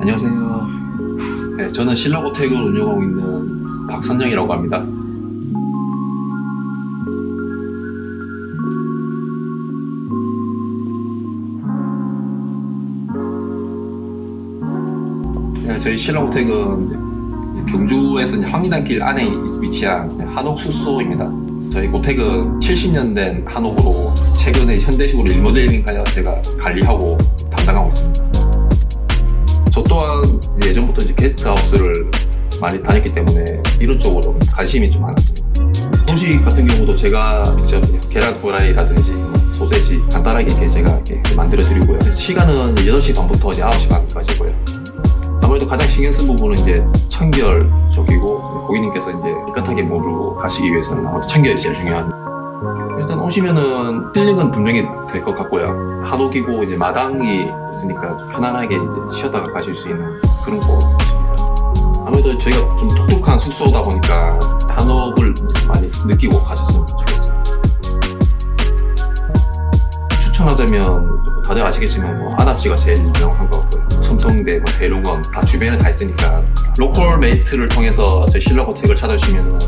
안녕하세요. 네, 저는 신라고택을 운영하고 있는 박선영이라고 합니다. 네, 저희 신라고택은 경주에서 황리단길 안에 위치한 한옥 숙소입니다. 저희 고택은 70년 된 한옥으로 최근에 현대식으로 리모델링하여 제가 관리하고 담당하고 있습니다. 예전부터 이제 게스트하우스를 많이 다녔기 때문에 이런 쪽으로 관심이 좀 많았습니다. 소식 같은 경우도 제가 직접 계란 후라이라든지 뭐 소세지 간단하게 이렇게 제가 이렇게 만들어 드리고요. 시간은 이제 8시 반부터 이제 9시 반까지고요. 아무래도 가장 신경 쓴 부분은 이제 청결 쪽이고 고객님께서 이제 깨끗하게 모르고 가시기 위해서는 아무래도 청결이 제일 중요한 일단 오시면은 힐링은 분명히 될 것 같고요. 한옥이고 이제 마당이 있으니까 편안하게 이제 쉬었다가 가실 수 있는 그런 곳입니다. 아무래도 저희가 좀 독특한 숙소다 보니까 한옥을 많이 느끼고 가셨으면 좋겠습니다. 추천하자면 다들 아시겠지만 뭐 안압지가 제일 유명한 것 같고요. 첨성대, 뭐 대롱원 다 주변에 다 있으니까 로컬 메이트를 통해서 저희 신라 호텔을 찾아주시면